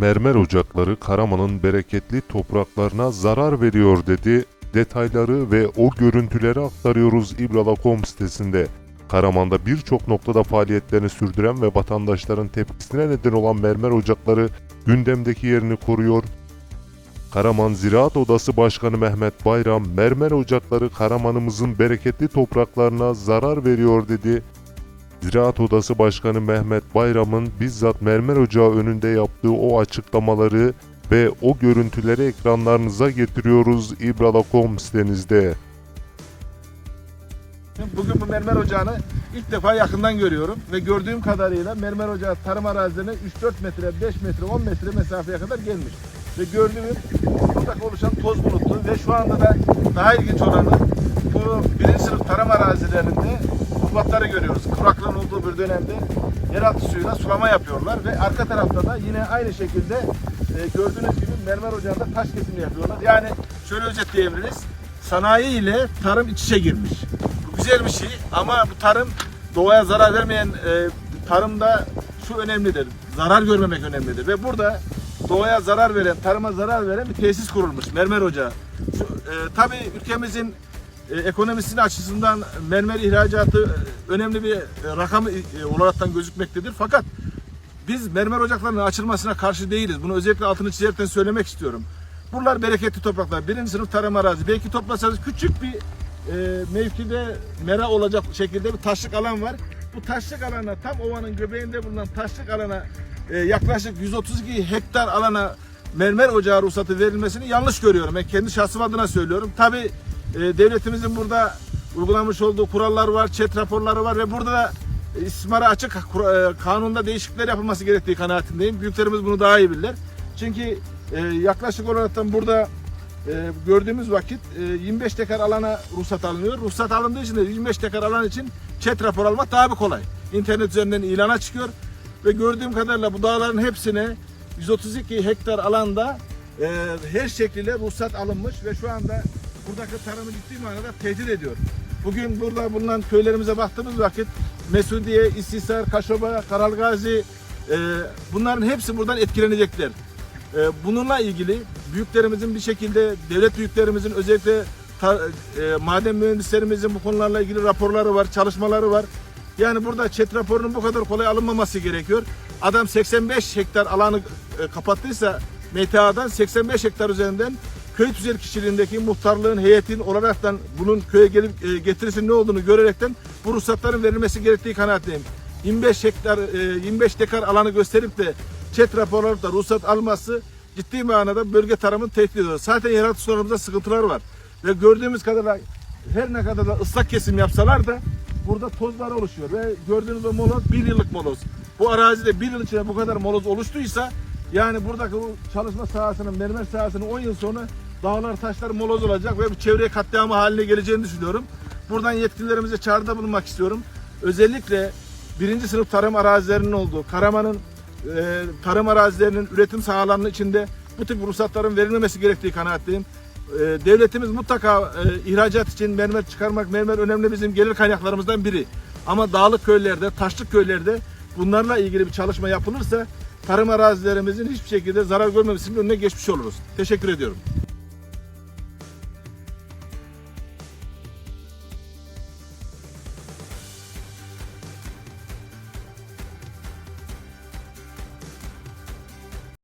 Mermer ocakları Karaman'ın bereketli topraklarına zarar veriyor dedi. Detayları ve o görüntüleri aktarıyoruz İbrala.com sitesinde. Karaman'da birçok noktada faaliyetlerini sürdüren ve vatandaşların tepkisine neden olan mermer ocakları gündemdeki yerini koruyor. Karaman Ziraat Odası Başkanı Mehmet Bayram, mermer ocakları Karaman'ımızın bereketli topraklarına zarar veriyor dedi. Ziraat Odası Başkanı Mehmet Bayram'ın bizzat mermer ocağı önünde yaptığı o açıklamaları ve o görüntüleri ekranlarınıza getiriyoruz İbrala.com sitenizde. Bugün bu mermer ocağını ilk defa yakından görüyorum ve gördüğüm kadarıyla mermer ocağı tarım arazilerine 3-4 metre, 5 metre, 10 metre mesafeye kadar gelmiş. Ve gördüğüm buradaki oluşan toz bulutu ve şu anda da daha ilginç olanı bu birinci sınıf tarım arazilerinde kubatları görüyoruz. Kuraklığın olduğu bir dönemde yeraltı suyuna sulama yapıyorlar ve arka tarafta da yine aynı şekilde e, gördüğünüz gibi mermer ocağında taş kesimi yapıyorlar. Yani şöyle özetleyebiliriz. Sanayi ile tarım iç içe girmiş. Bu güzel bir şey ama bu tarım doğaya zarar vermeyen e, tarımda şu önemlidir. Zarar görmemek önemlidir ve burada doğaya zarar veren, tarıma zarar veren bir tesis kurulmuş. Mermer ocağı. Şu, e, tabii ülkemizin e, ekonomisinin açısından mermer ihracatı e, önemli bir e, rakam e, olaraktan gözükmektedir. Fakat biz mermer ocaklarının açılmasına karşı değiliz. Bunu özellikle altını çizerekten söylemek istiyorum. Buralar bereketli topraklar. Birinci sınıf tarım arazi. Belki toplasanız küçük bir mevkide mera olacak şekilde bir taşlık alan var. Bu taşlık alana tam ovanın göbeğinde bulunan taşlık alana yaklaşık 132 hektar alana mermer ocağı ruhsatı verilmesini yanlış görüyorum. Ben kendi şahsım adına söylüyorum. Tabi e, devletimizin burada uygulamış olduğu kurallar var, çet raporları var ve burada da istismara açık e, kanunda değişiklikler yapılması gerektiği kanaatindeyim. Büyüklerimiz bunu daha iyi bilirler. Çünkü e, yaklaşık olaraktan burada gördüğümüz vakit e, 25 tekar alana ruhsat alınıyor. Ruhsat alındığı için de 25 tekar alan için çet rapor almak daha bir kolay. İnternet üzerinden ilana çıkıyor ve gördüğüm kadarıyla bu dağların hepsine 132 hektar alanda her şekliyle ruhsat alınmış ve şu anda buradaki tarımı ciddi manada tehdit ediyor. Bugün burada bulunan köylerimize baktığımız vakit Mesudiye, İstisar, Kaşoba, Karalgazi e, bunların hepsi buradan etkilenecekler. E, bununla ilgili büyüklerimizin bir şekilde devlet büyüklerimizin özellikle ta- e, maden mühendislerimizin bu konularla ilgili raporları var, çalışmaları var. Yani burada çet raporunun bu kadar kolay alınmaması gerekiyor. Adam 85 hektar alanı e, kapattıysa MTA'dan 85 hektar üzerinden köy tüzel kişiliğindeki muhtarlığın, heyetin olaraktan bunun köye gelip e, ne olduğunu görerekten bu ruhsatların verilmesi gerektiği kanaatindeyim. 25 hektar, e, 25 dekar alanı gösterip de çet raporu da ruhsat alması ciddi manada bölge tarımını tehdit ediyor. Zaten yeraltı sularımızda sıkıntılar var. Ve gördüğümüz kadarıyla her ne kadar da ıslak kesim yapsalar da burada tozlar oluşuyor. Ve gördüğünüz o moloz bir yıllık moloz. Bu arazide bir yıl içinde bu kadar moloz oluştuysa yani buradaki bu çalışma sahasının, mermer sahasının 10 yıl sonra dağlar, taşlar moloz olacak ve bir çevreye katliamı haline geleceğini düşünüyorum. Buradan yetkililerimize çağrıda bulunmak istiyorum. Özellikle birinci sınıf tarım arazilerinin olduğu, Karaman'ın e, tarım arazilerinin üretim sahalarının içinde bu tip ruhsatların verilmemesi gerektiği kanaatteyim. E, devletimiz mutlaka e, ihracat için mermer çıkarmak, mermer önemli bizim gelir kaynaklarımızdan biri. Ama dağlık köylerde, taşlık köylerde bunlarla ilgili bir çalışma yapılırsa tarım arazilerimizin hiçbir şekilde zarar görmemesinin önüne geçmiş oluruz. Teşekkür ediyorum.